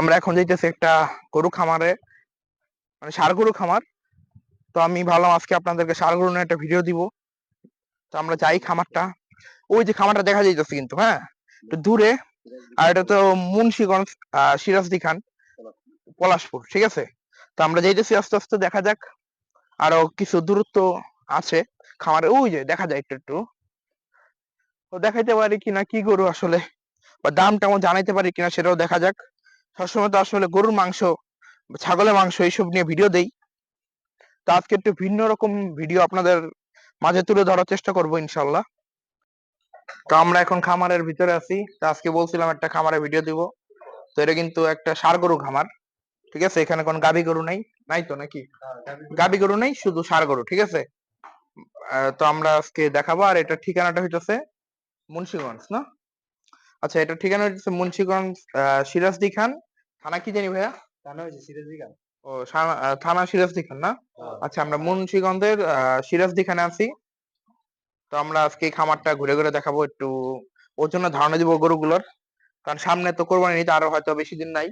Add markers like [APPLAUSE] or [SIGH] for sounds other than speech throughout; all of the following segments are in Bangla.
আমরা এখন যাইতেছি একটা গরু খামারে মানে ষাড় গরু খামার। তো আমি ভাবলাম আজকে আপনাদেরকে ষাড় গরু একটা ভিডিও দিব। তো আমরা যাই খামারটা। ওই যে খামারটা দেখা যাইতেছে কিন্তু হ্যাঁ? একটু দূরে। আর এটা তো মুন্সিগঞ্জ সিরাজদি খান, পলাশপুর, ঠিক আছে? তো আমরা যাইতেছি আস্তে আস্তে, দেখা যাক। আরও কিছু দূরত্ব আছে খামারে। ওই যে, দেখা যায় একটু একটু। তো দেখাইতে পারি কিনা কি গরু আসলে, বা দাম টামও জানাইতে পারি কিনা সেটাও দেখা যাক। সবসময় তো আসলে গরুর মাংস, ছাগলের মাংস এইসব নিয়ে ভিডিও দেই। তো আজকে একটু ভিন্ন রকম ভিডিও আপনাদের মাঝে তুলে ধরার চেষ্টা করব ইনশাল্লাহ। তো আমরা এখন খামারের ভিতরে আছি। তো আজকে বলছিলাম একটা খামারে ভিডিও দিব। তো এটা কিন্তু একটা সার গরু খামার, ঠিক আছে? এখানে কোন গাবি গরু নাই নাই তো নাকি? গাবি গরু নেই, শুধু সার গরু, ঠিক আছে? তো আমরা আজকে দেখাবো। আর এটা ঠিকানাটা হইতেছে মুন্সিগঞ্জ, না? আচ্ছা এটা ঠিকানা হচ্ছে মুন্সিগঞ্জ সিরাজদি খান থানা কি জানি ভাইয়া? জানা হয়েছে সিরাজি গান ও থানা সিরাজদি খান না আচ্ছা আমরা মুন্সিগঞ্জের সিরাজদি খানে আছি। তো আমরা আজকে খামারটা ঘুরে ঘুরে দেখাবো একটু ওর জন্য ধারণা দিব গরুগুলোর। কারণ সামনে তো কোরবানি নিতে আরও হয়তো বেশি দিন নাই।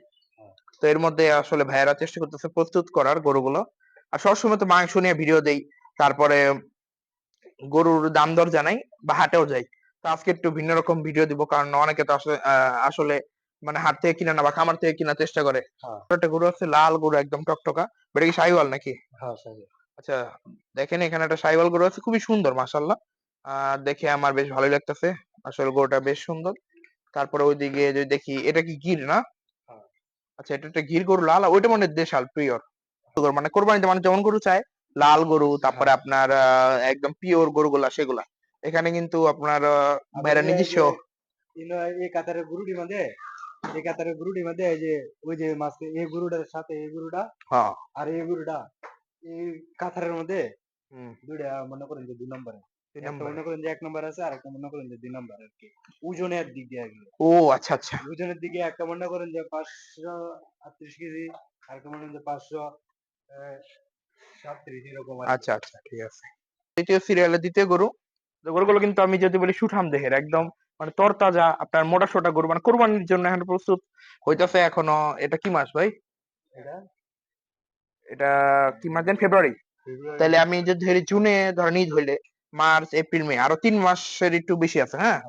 তো এর মধ্যে আসলে ভাইয়েরা চেষ্টা করতেছে প্রস্তুত করার গরুগুলো। আর সবসময় তো মাংস নিয়ে ভিডিও দেই তারপরে গরুর দাম দর জানাই বা হাটেও যাই। তো আজকে একটু ভিন্ন রকম ভিডিও দিব কারণ অনেকে তো আসলে আহ, আসলে মানে হাট থেকে কিনে না বা খামার থেকে কেনার চেষ্টা করে হ্যাঁ। একটা গরু আছে লাল গরু একদম টকটকা এটা কি সাইওয়াল নাকি হ্যাঁ আচ্ছা দেখেন এখানে একটা সাইওয়াল গরু আছে খুবই সুন্দর মাশাল্লাহ আহ দেখে আমার বেশ ভালোই লাগতেছে আসলে গরুটা বেশ সুন্দর তারপরে ওইদিকে যদি দেখি এটা কি গির না হ্যাঁ। আচ্ছা এটা একটা গির গরু লাল ওইটা মানে দেশাল পিওর মানে কোরবানিতে মানে যেমন গরু চায় লাল গরু তারপরে হ্যাঁ। আপনার একদম পিওর গরুগুলা সেগুলা এখানে কিন্তু আপনার ভাইরা নিজস্ব এই কাতারের গুরুটি এই কাতারের গুরুটি মধ্যে এই যে ওই যে মাছ এই গরুটার সাথে এই গরুটা হ্যাঁ। আর এই গরুটা এই কাতারের মধ্যে দুইটা মনে করেন যে দুই নম্বরে। দুই একটা নম্বরে। মনে করেন যে এক নম্বর আছে আর একটা মনে করেন যে দুই নম্বর আর কি ওজনের দিক দিয়ে এগুলো ও আচ্ছা আচ্ছা। ওজনের দিকে একটা মনে করেন যে পাঁচশো আটত্রিশ কেজি আর একটা মনে করেন যে পাঁচশো আহ, সাতত্রিশ এরকম আচ্ছা আচ্ছা ঠিক আছে। দ্বিতীয় সিরিয়ালের দ্বিতীয় গরু। গরুগুলো কিন্তু আমি যদি বলি সুঠাম দেহের একদম মানে তরতাজা আপনার মোটা সোটা গরু মানে কোরবানির জন্য এখন প্রস্তুত হইতাছে এখনও এটা কি মাস ভাই? এটা? কি মাস জানেন ফেব্রুয়ারি। তাহলে আমি যদি ধরি জুনে ধরেন ঈদ হইলে মার্চ এপ্রিল মে আরও তিন মাসের একটু বেশি আছে হ্যাঁ?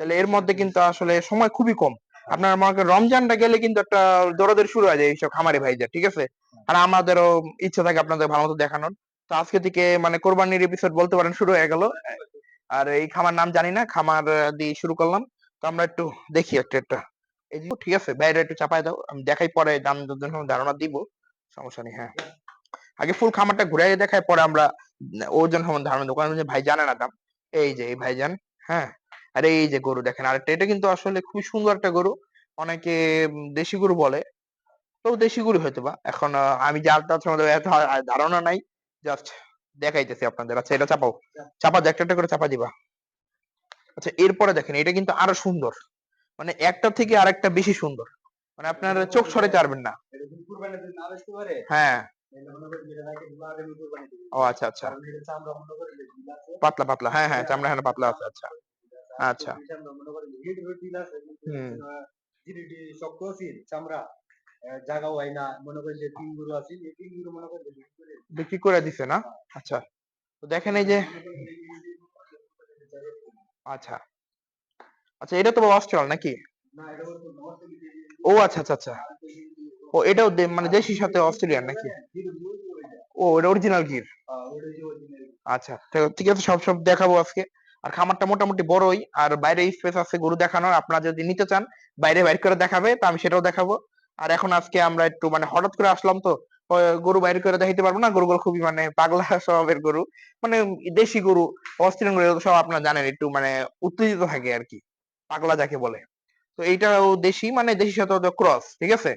তাহলে এর মধ্যে কিন্তু আসলে সময় খুবই কম। আপনার মনে রমজানটা গেলে কিন্তু একটা দরদের শুরু হয়ে যায় এইসব খামারি ভাইদের ঠিক আছে? আর আমাদেরও ইচ্ছা থাকে আপনাদের ভালো মতো দেখানোর। তো আজকে থেকে মানে কোরবানির এপিসোড বলতে পারেন শুরু হয়ে গেল। আর এই খামার নাম জানি না, খামার দিয়ে শুরু করলাম। তো আমরা একটু দেখি একটা একটা। এই যে, ঠিক আছে, বাইরে একটু চাপাই দাও, আমি দেখাই পরে দাম ধারণা দিব, সমস্যা নেই হ্যাঁ। আগে ফুল খামারটা ঘুরে দেখাই, পরে আমরা ওজন সমান ধারণা দেবো, কারণ ভাই জানে না দাম। এই যে, এই ভাই ভাইজান হ্যাঁ। আর এই যে গরু দেখেন আর এটা কিন্তু আসলে খুব সুন্দর একটা গরু। অনেকে দেশি গরু বলে, তো দেশি গরু হয়তো বা এখন আমি যার তার সম্বন্ধে এত ধারণা নাই জাস্ট দেখাইতেছি আপনাদের। আচ্ছা এটা চাপাও। চাপা দিয়ে একটা করে চাপা দিবা। আচ্ছা এরপরে দেখেন এটা কিন্তু আরও সুন্দর। মানে একটা থেকে আরেকটা বেশি সুন্দর। মানে আপনার চোখ সরাইতে পারবেন না। হ্যাঁ। ও আচ্ছা আচ্ছা। পাতলা পাতলা। হ্যাঁ হ্যাঁ চামড়া হ্যাঁ পাতলা আছে আচ্ছা। আচ্ছা। হুম। চামড়া। জাগা হয় না। মনে করেন যে তিন গুরু আছে এই তিন গুরু মনে করেন বিক্রি করে দিছে। না? আচ্ছা। তো দেখেন এই যে আচ্ছা। আচ্ছা এটা তো অস্ট্রেল নাকি? ও আচ্ছা আচ্ছা আচ্ছা। ও এটাও মানে দেশির সাথে অস্ট্রেলিয়ান নাকি? ও এটা অরিজিনাল গির। আচ্ছা ঠিক আছে সব সব দেখাবো আজকে। আর খামারটা মোটামুটি বড়ই আর বাইরে স্পেস আছে গরু দেখানোর। আপনারা যদি নিতে চান বাইরে বাইর করে দেখাবে তো আমি সেটাও দেখাবো। আর এখন আজকে আমরা একটু মানে হঠাৎ করে আসলাম তো গরু বাইরে করে দেখাইতে পারব না? গরুগুলো খুবই মানে পাগলা [LAUGHS] স্বভাবের গরু। মানে দেশি গরু, অস্ট্রেলিয়ান গরু সব আপনারা জানেন, একটু মানে উত্তেজিত থাকে আর কি। পাগলা যাকে বলে। তো এইটাও দেশি মানে দেশি সাথে ক্রস ঠিক আছে?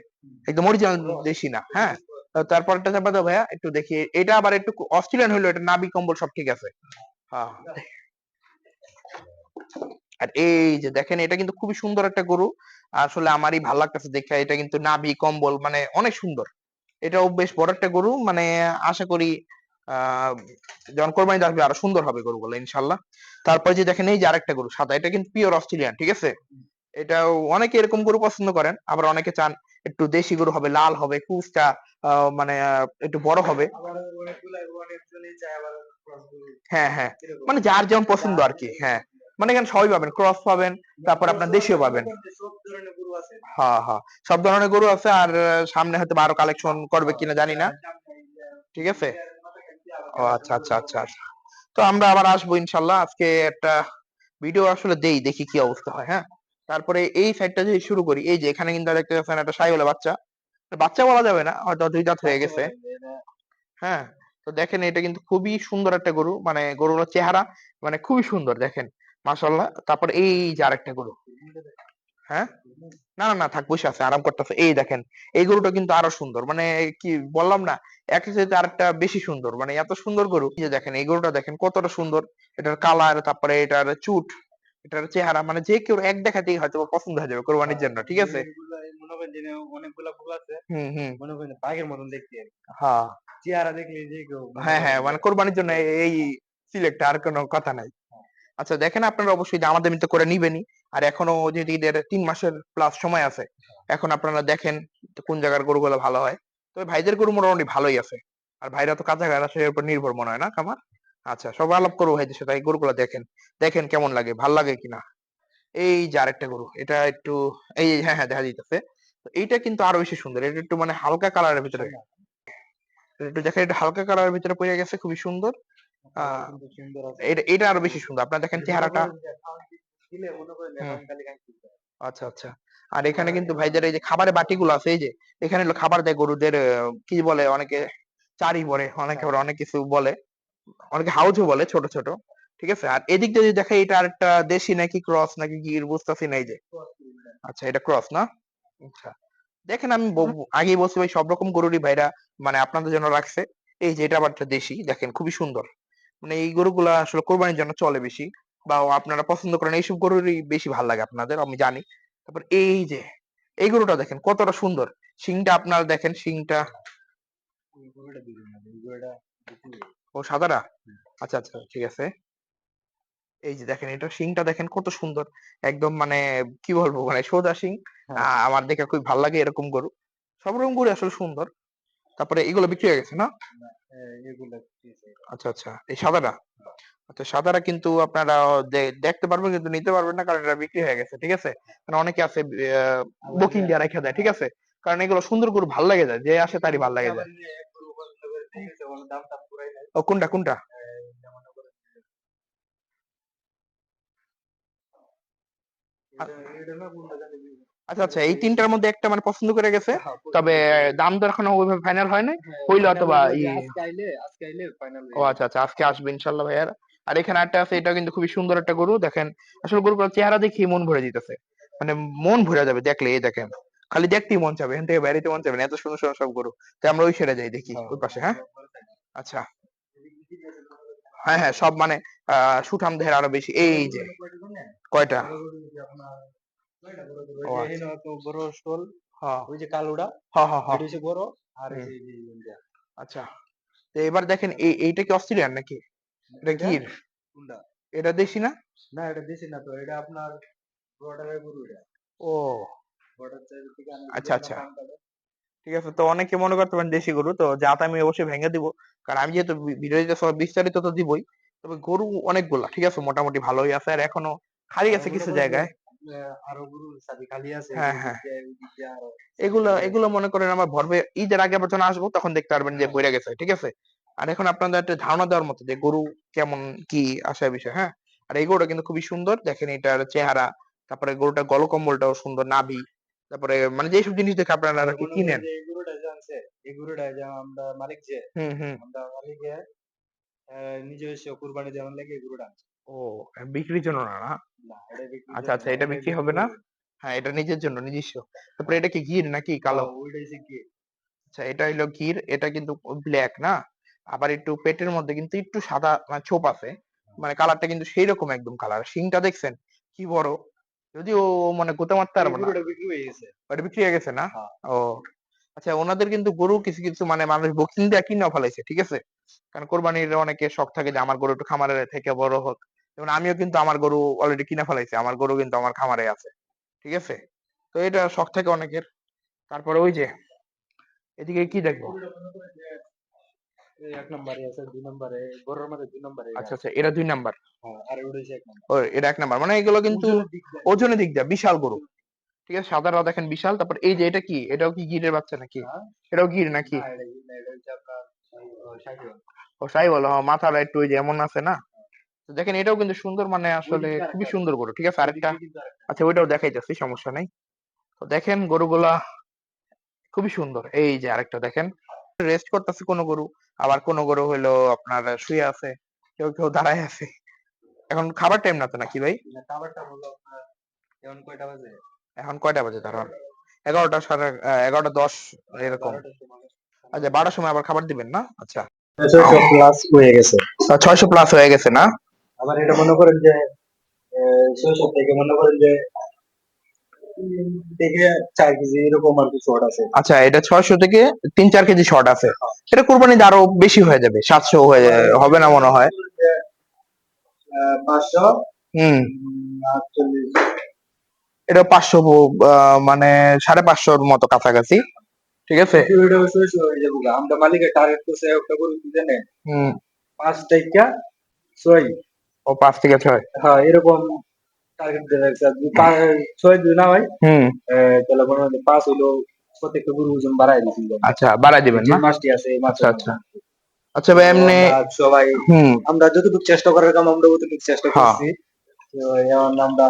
একদম অরিজিনাল দেশি না হ্যাঁ? তারপরটা চাপা দাও ভাইয়া, একটু দেখি। এটা আবার একটু অস্ট্রেলিয়ান হইল, এটা নাবি কম্বল সব ঠিক আছে। হ্যাঁ। আর এই যে দেখেন, এটা কিন্তু খুবই সুন্দর একটা গরু। আসলে আমারই ভালো লাগতেছে দেখে, এটা কিন্তু নাভি, কম্বল মানে অনেক সুন্দর। এটাও বেশ বড় একটা গরু মানে আশা করি যখন কোরবানি আসবে আরও সুন্দর হবে গরুগুলো ইনশাল্লাহ তারপর যে দেখেন, এই যে আরেকটা গরু, সাদা, এটা কিন্তু পিওর অস্ট্রেলিয়ান ঠিক আছে? এটাও অনেকে এরকম গরু পছন্দ করেন, আবার অনেকে চান একটু দেশি গরু হবে, লাল হবে, কুচটা মানে একটু বড় হবে। হ্যাঁ হ্যাঁ মানে যার যেমন পছন্দ আর কি হ্যাঁ। মানে এখানে সবই পাবেন ক্রস পাবেন, তারপর আপনার দেশীয় পাবেন। হ্যাঁ হ্যাঁ সব ধরনের গরু আছে আর সামনে হয়তো আরও কালেকশন করবে কিনা জানি না। ঠিক আছে? ও আচ্ছা আচ্ছা আচ্ছা আচ্ছা। তো আমরা আবার আসব ইনশাল্লাহ। আজকে একটা ভিডিও আসলে দেই, দেখি কি অবস্থা হয় হ্যাঁ? তারপরে এই সাইডটা যদি শুরু করি। এই যে, এখানে কিন্তু দেখতে পাচ্ছেন একটা সাইওয়ালা বাচ্চা। বাচ্চা বলা যাবে না, হয়তো দুই দাঁত হয়ে গেছে। হ্যাঁ তো দেখেন এটা কিন্তু খুবই সুন্দর একটা গরু। মানে গরুর চেহারা মানে খুবই সুন্দর, দেখেন। মাশাল্লাহ তারপর এই যে আরেকটা গরু। হ্যাঁ? না না না থাক বসে আছে আরাম করতেছে। এই দেখেন এই গরুটা কিন্তু আরও সুন্দর। মানে কি বললাম না একটা চাইতে আরেকটা বেশি সুন্দর। মানে এত সুন্দর গরু। যে দেখেন এই গরুটা দেখেন কতটা সুন্দর। এটার কালার তারপরে এটার চুট এটার চেহারা মানে যে কেউ এক দেখাতেই হয়তো পছন্দ হয়ে যাবে কোরবানির জন্য ঠিক আছে? এগুলা করেন যে অনেকগুলা ফুল আছে। হুম হুম। মনে করেন বাঘের মতন দেখতে আর কি। হ্যাঁ। চেহারা দেখলে যে কেউ হ্যাঁ হ্যাঁ মানে কোরবানির জন্য এই সিলেক্ট আর কোনো কথা নাই। আচ্ছা দেখেন আপনারা অবশ্যই আমাদের মতো করে নিবেনই। আর এখনও যেহেতু ঈদের তিন মাসের প্লাস সময় আছে এখন আপনারা দেখেন কোন জায়গার গরুগুলো ভালো হয়। তবে ভাইদের গরু মোটামুটি ভালোই আছে। আর ভাইরা তো কাছাকাছি আছে এর উপর নির্ভর মনে হয় না কামার আচ্ছা সব আলাপ করব ভাইদের সাথে এই গরুগুলো দেখেন। দেখেন কেমন লাগে ভালো লাগে কিনা? এই যে আরেকটা গরু এটা একটু এই হ্যাঁ হ্যাঁ দেখা যাইতেছে। তো এইটা কিন্তু আরও বেশি সুন্দর এটা একটু মানে হালকা কালারের ভিতরে। একটু দেখেন এটা হালকা কালারের ভিতরে পড়ে গেছে খুবই সুন্দর। এটা এটা আরও বেশি সুন্দর। আপনারা দেখেন চেহারাটা। আচ্ছা আচ্ছা। আর এখানে কিন্তু ভাইদের এই যে খাবারের বাটিগুলো আছে এই যে এখানে খাবার দেয় গরুদের কি বলে অনেকে চারি বলে অনেকে আবার অনেক কিছু বলে। অনেকে হাউজও বলে ছোট ছোট। ঠিক আছে? আর এদিক যদি দেখে এটা আরেকটা দেশি নাকি ক্রস নাকি গির বুঝতেছি না এই যে। আচ্ছা এটা ক্রস না? আচ্ছা। দেখেন আমি আগেই বলছি ভাই সব রকম গরুরই ভাইরা মানে আপনাদের জন্য রাখছে। এই যে এটা আবার একটা দেশি দেখেন খুবই সুন্দর। মানে এই গরুগুলা আসলে কোরবানির জন্য চলে বেশি বা আপনারা পছন্দ করেন এইসব গরুরই বেশি ভালো লাগে আপনাদের আমি জানি। তারপর এই যে এই গরুটা দেখেন কতটা সুন্দর। শিংটা আপনারা দেখেন শিংটা। ও সাদাটা? আচ্ছা আচ্ছা ঠিক আছে। এই যে দেখেন এটা শিংটা দেখেন কত সুন্দর। একদম মানে কি বলব মানে সোজা শিং। হ্যাঁ। আমার দেখে খুব ভালো লাগে এরকম গরু। সব রকম গরু আসলে সুন্দর। তারপরে এগুলো বিক্রি হয়ে গেছে না। এগুলা আচ্ছা আচ্ছা। এই সাদাটা? আচ্ছা সাদাটা কিন্তু আপনারা দে- দেখতে পারবেন কিন্তু নিতে পারবেন না কারণ এটা বিক্রি হয়ে গেছে ঠিক আছে? মানে অনেকে আছে বুকিং দিয়ে রেখে দেয় ঠিক আছে? কারণ এগুলো সুন্দর করে ভালো লাগে যায় যে আসে তারই ভালো লাগে যায়। ও কোনটা কোনটা? আচ্ছা আচ্ছা এই তিনটার মধ্যে একটা মানে পছন্দ করে গেছে হ্যাঁ, তবে দাম তো এখনও ওইভাবে ফাইনাল হয় নাই? হ্যাঁ, হইল অথবা ও আচ্ছা আচ্ছা আজকে আসবে ইনশাল্লাহ ভাইয়ার। আর এখানে একটা আছে এটা কিন্তু খুবই সুন্দর একটা গরু দেখেন আসলে গরুগুলোর চেহারা দেখি মন ভরে দিতেছে মানে মন ভরে যাবে দেখলে এই দেখেন খালি দেখতেই মন চাবে এখান থেকে বেরিতে মন চাবে না এত সুন্দর সুন্দর সব গরু। তাই আমরা ওই সেরে যাই দেখি ওই পাশে হ্যাঁ? আচ্ছা। হ্যাঁ হ্যাঁ সব মানে আহ সুঠাম দেহের আরও বেশি এই যে কয়টা। বড় স্টল হ্যাঁ ওই যে কালোটা হ্যাঁ হ্যাঁ হ্যাঁ এটা হচ্ছে বড় আর এই যে ইন্ডিয়া আচ্ছা তো এবার দেখেন এই এইটা কি অস্ট্রেলিয়ান নাকি এটা কোনটা এটা দেশি না না এটা দেশি না তো এটা আপনার বর্ডারের গরু এটা ও আচ্ছা, আচ্ছা। ঠিক আছে তো অনেকে মনে করতে পারেন দেশি গরু তো জাত আমি অবশ্যই ভেঙে দিব কারণ আমি যেহেতু ভিডিওতে সব বিস্তারিত তো দিবই তবে গরু অনেকগুলা ঠিক আছে মোটামুটি ভালোই আছে আর এখনও খালি আছে কিছু জায়গায় আরও গরু সাথে খালি আছে হ্যাঁ, হ্যাঁ। এগুলো এগুলো মনে করেন আমার ভরবে ঈদের আগে আবার যখন আসব তখন দেখতে পারবেন যে বইরা গেছে ঠিক আছে? আর এখন আপনাদের একটা ধারণা দেওয়ার মতো যে গরু কেমন কি আসে বিষয় হ্যাঁ? আর এই গরুটা কিন্তু খুবই সুন্দর দেখেন এটার চেহারা তারপরে গরুটার গলকম্বলটাও সুন্দর নাভি তারপরে মানে যেসব জিনিস দেখে আপনারা আর কি কিনেন। যে এই গরুটা যে আনছে এই গরুটা যে আমরা মালিক যে হুম হুম। আমরা মালিকে আহ, নিজস্ব কুরবানি যেমন লাগে এই গরুটা আনছে। ও বিক্রির জন্য না না? আচ্ছা, আচ্ছা, এটা বিক্রি হবে না? হ্যাঁ এটা নিজের জন্য নিজস্ব। তারপরে এটা কি গির নাকি কালো? ওইটা হচ্ছে কি আচ্ছা এটা হলো গির এটা কিন্তু ব্ল্যাক না? আবার একটু পেটের মধ্যে কিন্তু একটু সাদা মানে ছোপ আছে। মানে কালারটা কিন্তু সেই রকম একদম কালার। শিংটা দেখছেন? কি বড়? যদিও মানে গোতা মারতে পারব না। গরুটা বিক্রি হয়ে গেছে। ওটা বিক্রি হয়ে গেছে না? হ্যাঁ। ও আচ্ছা ওনাদের কিন্তু গরু কিছু কিছু মানে মানুষ বক্সিং দিয়ে কিনা ফেলাইছে ঠিক আছে? কারণ কোরবানির অনেকে শখ থাকে যে আমার গরু একটু খামারে থেকে বড় হোক। যেমন আমিও কিন্তু আমার গরু অলরেডি কিনা ফেলাইছি আমার গরু কিন্তু আমার খামারে আছে ঠিক আছে? তো এটা শখ থাকে অনেকের। তারপরে ওই যে এদিকে কি দেখব? এক নম্বরে আছে দুই নম্বরে গরুর মধ্যে দুই নম্বরে আচ্ছা আচ্ছা এটা দুই নাম্বার। হ্যাঁ আর ওটা এক নম্বর। ও এটা এক নাম্বার। মানে এগুলো কিন্তু ওজনের দিক দিয়ে- বিশাল গরু। ঠিক আছে? দেখেন বিশাল তারপর এই যে এটা কি? এটাও কি গিরের বাচ্চা নাকি? হ্যাঁ? এটাও গির নাকি? ও। সাই বলো মাথাটা একটু ওই যে এমন আছে না? তো দেখেন এটাও কিন্তু সুন্দর মানে আসলে খুবই সুন্দর গরু ঠিক আছে? আরেকটা। আচ্ছা ওইটাও দেখাইতেছি সমস্যা নাই। তো দেখেন গরুগুলা খুবই সুন্দর। এই যে আরেকটা দেখেন। রেস্ট করতেছে কোনো গরু আবার কোনো গরু হইল আপনার শুয়ে আছে কেউ কেউ দাঁড়ায় আছে। এখন খাবার টাইম না তো নাকি ভাই? খাবারটা হলো এখন কয়টা বাজে? এখন কয়টা বাজে তার? এগারোটা সাড়ে এগারোটা দশ এরকম। আচ্ছা বারোটার সময় আবার খাবার দিবেন না? আচ্ছা। ছয়শো প্লাস হয়ে গেছে। ছয়শো প্লাস হয়ে গেছে না? আবার এটা মনে করেন যে ছয়শো থেকে মনে করেন যে থেকে চার কেজি এরকম আর কি শর্ট আছে। আচ্ছা এটা ছয়শো থেকে তিন চার কেজি শর্ট আছে। এটা কুরবানিতে আরও বেশি হয়ে যাবে সাতশো হয়ে হবে না মনে হয়? পাঁচশো। হুম। এটা পাঁচশো মানে সাড়ে পাঁচশোর মতো কাছাকাছি। ঠিক আছে। আমরা মালিকের টার্গেট করছে একটা করে দিতে নেন পাঁচ টাকা ছয়। ও পাঁচ থেকে ছয়? হ্যাঁ এরকম টার্গেট দিয়ে রাখছে ছয় যদি না হয় হুম। তাহলে মনে হয় পাঁচ হইল প্রত্যেকটা গরু ওজন বাড়াই দিচ্ছি আচ্ছা বাড়াই দিবেন না? মাছটি আছে আচ্ছা, আচ্ছা। আচ্ছা ভাই এমনি সবাই হুম। আমরা যতটুকু চেষ্টা করার কাম আমরা অতটুকু চেষ্টা হ্যাঁ। করছি। তো এখন আমরা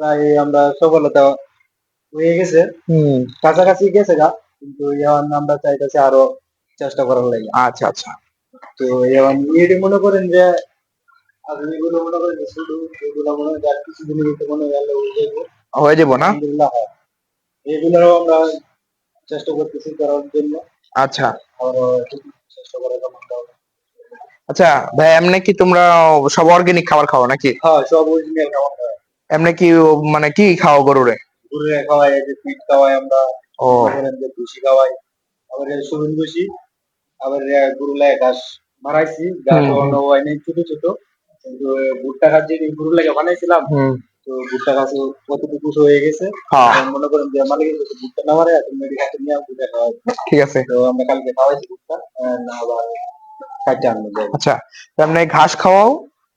প্রায় আমরা সফলতা হয়ে গেছে। হুম। কাছাকাছি গেছে গা কিন্তু এখন আমরা চাইতেছি আরও চেষ্টা করার লাগে। আচ্ছা আচ্ছা। তো এখন এটি মনে করেন যে আপনি এগুলো মনে করেন শুধু এগুলো মনে হয় ভিতরে মনে হয় হয়ে যাবে হয়ে যাব না? আলহামদুলিল্লাহ আমরা চেষ্টা করতেছি করার জন্য। আচ্ছা। চেষ্টা করার জন্য। আচ্ছা ভাই এমনি কি তোমরা সব অর্গানিক খাবার খাও নাকি? হ্যাঁ সব অরিজিনাল খাবার খাওয়াই এমনি কি মানে কি খাও গরুরে? খাওয়াই যে খাওয়াই আমরা। ও। ভুসি খাওয়াই। আবার সরুন ভুসি আবার গুরুলায় ঘাস মারাইছি। ঘাস। অন্য হয় ছোট ছোট। কিন্তু ভুট্টা ঘাস যে গুরু লাগে বানাইছিলাম তো ভুট্টা ঘাস কতটুকু হয়ে গেছে। হ্যাঁ। মনে করেন যে কাছে ভুট্টা না মারে এখন মেডিকেল নিয়ে ভুট্টা খাওয়াই ঠিক আছে। তো আমরা কালকে খাওয়াইছি ভুট্টা না আবার আচ্ছা এমনি ঘাস খাওয়াও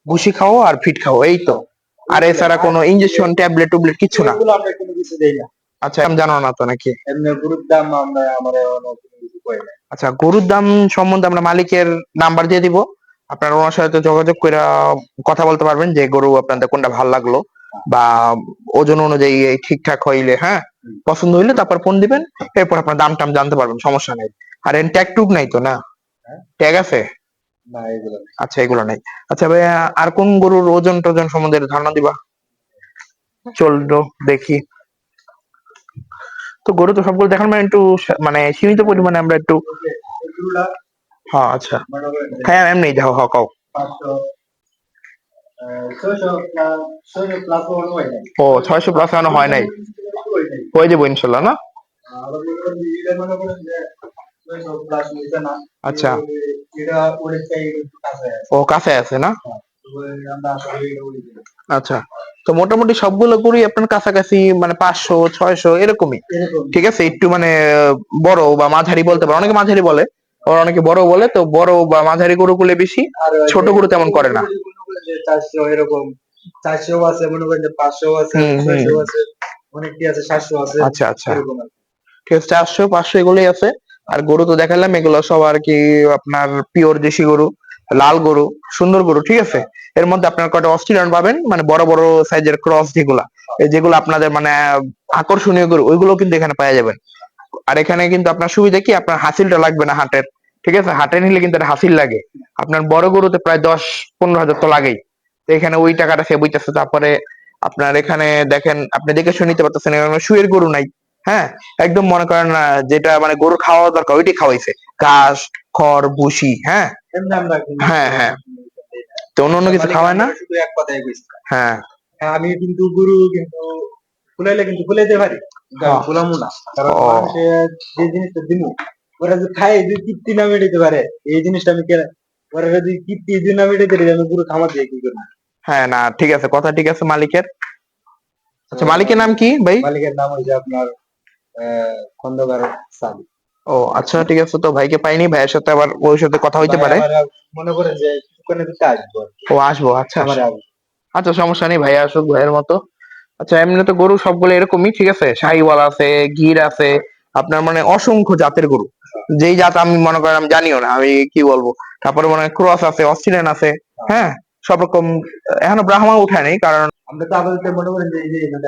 ভুসি খাও আর ফিট খাও এই তো। আর এছাড়া কোনো ইঞ্জেকশন ট্যাবলেট টুবলেট কিচ্ছু না? আমরা কোনো কিছু দেই না। আচ্ছা আমি জানো না তো নাকি? এমনি গরুর দাম আমরা আমরা কিছু আচ্ছা গরুর দাম সম্বন্ধে আমরা মালিকের নাম্বার দিয়ে দিব। আপনারা ওনার সাথে যোগাযোগ করে কথা বলতে পারবেন যে গরু আপনাদের কোনটা ভালো লাগল বা ওজন অনুযায়ী ঠিকঠাক হইলে হ্যাঁ পছন্দ হইলে তারপর ফোন দিবেন এরপর আপনার দাম টাম জানতে পারবেন সমস্যা নেই। আর এর ট্যাগ টুক নাই তো না। ট্যাগ আছে? আচ্ছা এগুলো নাই। আচ্ছা ভাই আর কোন গরুর ওজন টোজন সম্বন্ধে ধারণা দিবা? চলতো দেখি। তো গরু তো সবগুলো দেখার মানে একটু মানে সীমিত পরিমাণে আমরা একটু আহ, ছয়শো প্লাস ছয়শো প্লাস ওয়ান হয় নাই ও ছয়শো প্লাস এখনও হয় নাই। হয় যাব ইনশাল্লাহ না? আচ্ছা। ও কাছে আছে না? আচ্ছা। তো মোটামুটি সবগুলো গরুই আপনার কাছাকাছি মানে পাঁচশো ছয়শো এরকমই? ঠিক আছে একটু মানে বড় বা মাঝারি বলতে পারে অনেকে মাঝারি বলে। আবার অনেকে বড় বলে তো বড় বা মাঝারি গরুগুলো বেশি আর ছোট গরু তেমন করে না। চারশো এরকম চারশো আছে মনে করেন পাঁচশো আছে। ছয়শো অনেকটি আছে সাতশো আছে আচ্ছা আচ্ছা। ঠিক আছে চারশো পাঁচশো এগুলোই আছে আর গরু তো দেখালাম এগুলো সব আর কি আপনার পিওর দেশি গরু লাল গরু সুন্দর গরু ঠিক আছে এর মধ্যে আপনার কয়টা অস্ট্রেলিয়ান পাবেন মানে বড় বড় সাইজের ক্রস যেগুলা এই যেগুলো আপনাদের মানে আকর্ষণীয় গরু ওইগুলো কিন্তু এখানে পাওয়া যাবেন আর এখানে কিন্তু আপনার সুবিধা কি? আপনার হাসিলটা লাগবে না হাটের। ঠিক আছে? হাটে নিলে কিন্তু একটা হাসিল লাগে। আপনার বড় গরুতে প্রায় দশ পনেরো হাজার তো লাগেই। তো এখানে ওই টাকাটা সে বইতেছে তারপরে আপনার এখানে দেখেন আপনি দেখে শুনে নিতে পারতেছেন শুয়ের গরু নাই। হ্যাঁ? একদম মনে করেন আহ, যেটা মানে গরু খাওয়া দরকার ওইটাই খাওয়াইছে। ঘাস খড় ভুসি হ্যাঁ? হ্যাঁ, হ্যাঁ। তো অন্য অন্য কিছু খাওয়ায় না? হ্যাঁ হ্যাঁ, আমি কিন্তু গুরু কিন্তু ফুলাইলে কিন্তু ফুলাইতে পারি। না কারণ মানুষে যে জিনিসটা দিমু ওরা যদি খায় যদি তৃপ্তি না পারে এই জিনিসটা আমি কেন ওরা যদি তৃপ্তি যদি না পারে আমি দিয়ে কি করব হ্যাঁ না ঠিক আছে কথা ঠিক আছে মালিকের। আচ্ছা মালিকের নাম কি ভাই? মালিকের নাম হচ্ছে আপনার খন্দকার সাদি ও আচ্ছা ঠিক আছে তো ভাইকে পাইনি ভাইয়ের সাথে আবার ওর সাথে কথা হইতে পারে। মনে করেন যে আসব ও আসব আচ্ছা আচ্ছা। সমস্যা নেই ভাইয়া আসুক ভাইয়ের মতো। আচ্ছা এমনি তো গরু সবগুলো এরকমই ঠিক আছে? শাহিওয়াল আছে গির আছে আপনার মানে অসংখ্য জাতের গরু। যেই জাত আমি মনে করেন আমি জানিও না আমি কি বলব? তারপরে মনে ক্রস আছে অস্ট্রেলিয়ান আছে হ্যাঁ? সব রকম এখনও ব্রাহ্মা উঠে নাই কারণ আমরা তো আপাতত মনে করেন যে যে এটা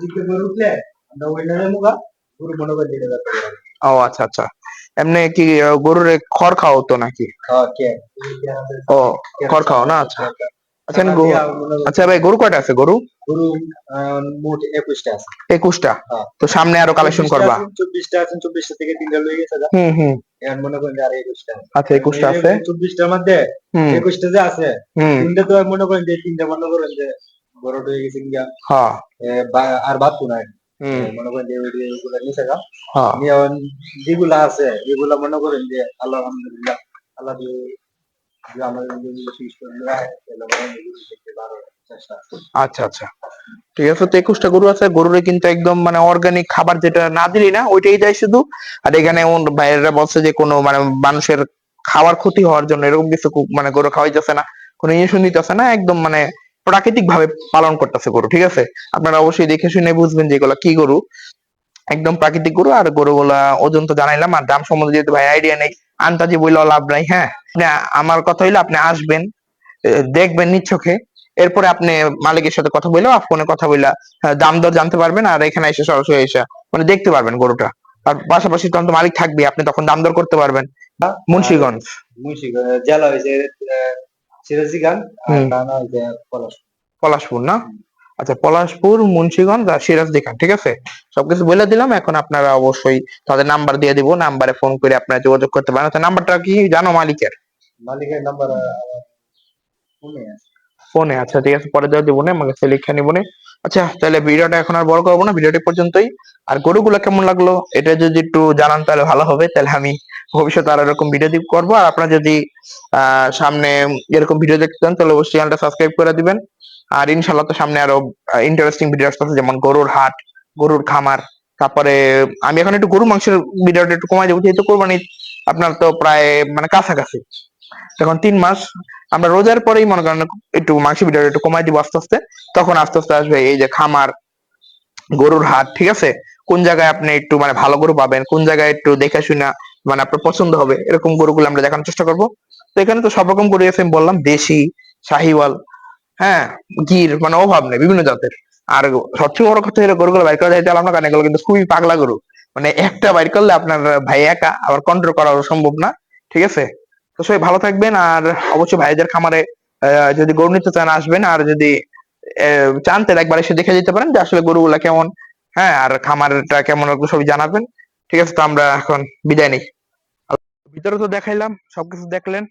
দিকে গরু উঠলে আমরা ওই নামে মুগা গরু মনে করেন যেটা ও আচ্ছা আচ্ছা। এমনি কি গরুর খড় খাও তো নাকি? ও খড় খাও না? আচ্ছা। আচ্ছা করেন আচ্ছা ভাই গরু কয়টা আছে? গরু? গরু মোট একুশটা আছে। একুশটা? হ্যাঁ। তো সামনে আরও কালেকশন করবা? চব্বিশটা আছেন চব্বিশটা থেকে তিনটা লয়ে গেছে যা। হুম হুম। এখন মনে করেন যে আর একুশটা আচ্ছা একুশটা আছে। চব্বিশটার মধ্যে একুশটা যে আছে তিনটা তো মনে করেন যে তিনটা মনে করেন যে বড় হয়ে গেছে হ্যাঁ। আর বাদ নাই। মনে করেন যে ওই- ওইগুলা নিচে গা। আমি যেগুলা আছে এগুলা মনে করেন যে আল্লাহ আলহামদুলিল্লাহ আল্লাহ আচ্ছা আচ্ছা। ঠিক আছে, তো একুশটা গরু আছে, গরুরে কিন্তু একদম মানে অর্গানিক খাবার যেটা না দিলি না, ওইটাই দেয় শুধু। আর এখানে ভাইয়েরা বলছে যে কোনো মানে মানুষের খাওয়ার ক্ষতি হওয়ার জন্য এরকম কিছু মানে গরু খাওয়াইতেছে না, কোনো ইঞ্জেকশন দিতেছে না, একদম মানে প্রাকৃতিক ভাবে পালন করতেছে গরু, ঠিক আছে? আপনারা অবশ্যই দেখে শুনে বুঝবেন যে এগুলা কি গরু। একদম প্রাকৃতিক গরু, আর গরুগুলা ওজন তো জানাইলাম, আর দাম সম্বন্ধে যেহেতু ভাই আইডিয়া নেই আন্তাজি বইলেও লাভ নাই হ্যাঁ? আপনি আমার কথা হইল আপনি আসবেন দেখবেন নিচ্ছকে এরপরে আপনি মালিকের সাথে কথা বললেও ফোনে কথা বললা হ্যাঁ, দাম দর জানতে পারবেন আর এখানে এসে সরাসরি এসে মানে দেখতে পারবেন গরুটা। আর পাশাপাশি তখন তো মালিক থাকবে আপনি তখন দাম দর করতে পারবেন। মুন্সিগঞ্জ। মুন্সিগঞ্জ জেলা হয়েছে পলাশ পলাশপুর না? আচ্ছা পলাশপুর মুন্সিগঞ্জ আর সিরাজ দেখান ঠিক আছে? সবকিছু বলে দিলাম এখন আপনারা অবশ্যই তাদের নাম্বার দিয়ে দিব নাম্বারে ফোন করে আপনারা যোগাযোগ করতে পারেন। আচ্ছা নাম্বারটা কি? জানো মালিকের? মালিকের নাম্বার ফোনে আচ্ছা ঠিক আছে পরে দেওয়া দিব না আমাকে লিখে নিব না। আচ্ছা তাহলে ভিডিওটা এখন আর বড় করব না ভিডিওটি পর্যন্তই। আর গরুগুলো কেমন লাগল? এটা যদি একটু জানান তাহলে ভালো হবে। তাহলে আমি ভবিষ্যতে আরও এরকম ভিডিও দিব করব। আর আপনারা যদি আহ সামনে এরকম ভিডিও দেখতে চান তাহলে অবশ্যই চ্যানেলটা সাবস্ক্রাইব করে দিবেন। আর ইনশাল্লাহ তো সামনে আরও ইন্টারেস্টিং ভিডিও আসতেছে, যেমন গরুর হাট, গরুর খামার, তারপরে আমি এখন একটু গরু মাংসের ভিডিওটা একটু কমাই দেবো, যেহেতু কোরবানি আপনার তো প্রায় মানে কাছাকাছি। এখন তিন মাস, আমরা রোজার পরেই মনে করেন একটু মাংস ভিডিওটা একটু কমাই দিব আস্তে আস্তে, তখন আস্তে আস্তে আসবে এই যে খামার, গরুর হাট, ঠিক আছে? কোন জায়গায় আপনি একটু মানে ভালো গরু পাবেন, কোন জায়গায় একটু দেখে শুনে মানে আপনার পছন্দ হবে, এরকম গরুগুলো আমরা দেখানোর চেষ্টা করব। তো এখানে তো সব রকম গরু আছে বললাম, দেশি শাহিওয়াল। হ্যাঁ গির মানে অভাব নেই বিভিন্ন জাতের। আর সবচেয়ে বড় কথা হলো গরুগুলো বাইর করা যাইতে না এগুলো কিন্তু খুবই পাগলা গরু। মানে একটা বাইর করলে আপনার ভাই একা, আবার কন্ট্রোল করা সম্ভব না, ঠিক আছে? তো সবাই ভালো থাকবেন আর অবশ্যই ভাইদের খামারে যদি গরু নিতে চান আসবেন আর যদি চান তাহলে একবার এসে দেখে যেতে পারেন যে আসলে গরুগুলা কেমন হ্যাঁ আর খামারটা কেমন সবই জানাবেন। ঠিক আছে, তো আমরা এখন বিদায় নিই। ভিতরে তো দেখাইলাম, সবকিছু দেখলেন।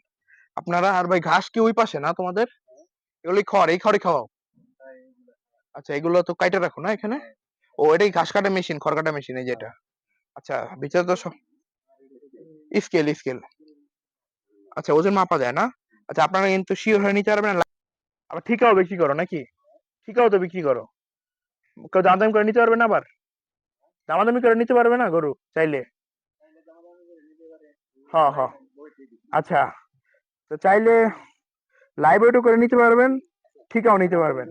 আপনারা, আর ভাই ঘাস কি ওই পাশে না তোমাদের? এগুলি খড় এই খড়ই খাওয়াও। আচ্ছা এগুলো তো কাইটে রাখো না এখানে? ও, এটাই ঘাস কাটা মেশিন খড় কাটা মেশিন এই যেটা আচ্ছা ভিতরে তো স্কেল স্কেল আচ্ছা ওজন মাপা যায় না? আচ্ছা আপনারা কিন্তু শিওর হয়ে নিতে পারবেন। আবার ঠিকাও বিক্রি করো নাকি? ঠিকাও তো বিক্রি করো। কেউ দাম করে নিতে পারবে না আবার? দামাদামি করে নিতে পারবে না গরু চাইলে? হ্যাঁ হ্যাঁ আচ্ছা তো চাইলে ওয়েটও করে নিতে পারবেন, ঠিকাও নিতে পারবেন।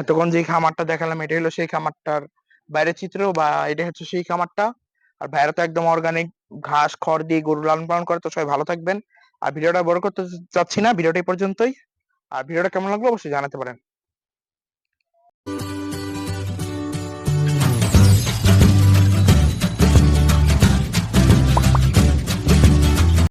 এতক্ষণ যে খামারটা দেখালাম এটা হলো সেই খামারটার বাইরের চিত্র বা এটা হচ্ছে সেই খামারটা। আর বাইরে তো একদম অর্গানিক ঘাস, খড় দিয়ে গরু লালন পালন করে, তো সবাই ভালো থাকবেন। আর ভিডিওটা বড় করতে চাচ্ছি না, ভিডিওটা পর্যন্তই। আর ভিডিওটা কেমন লাগল অবশ্যই জানাতে পারেন।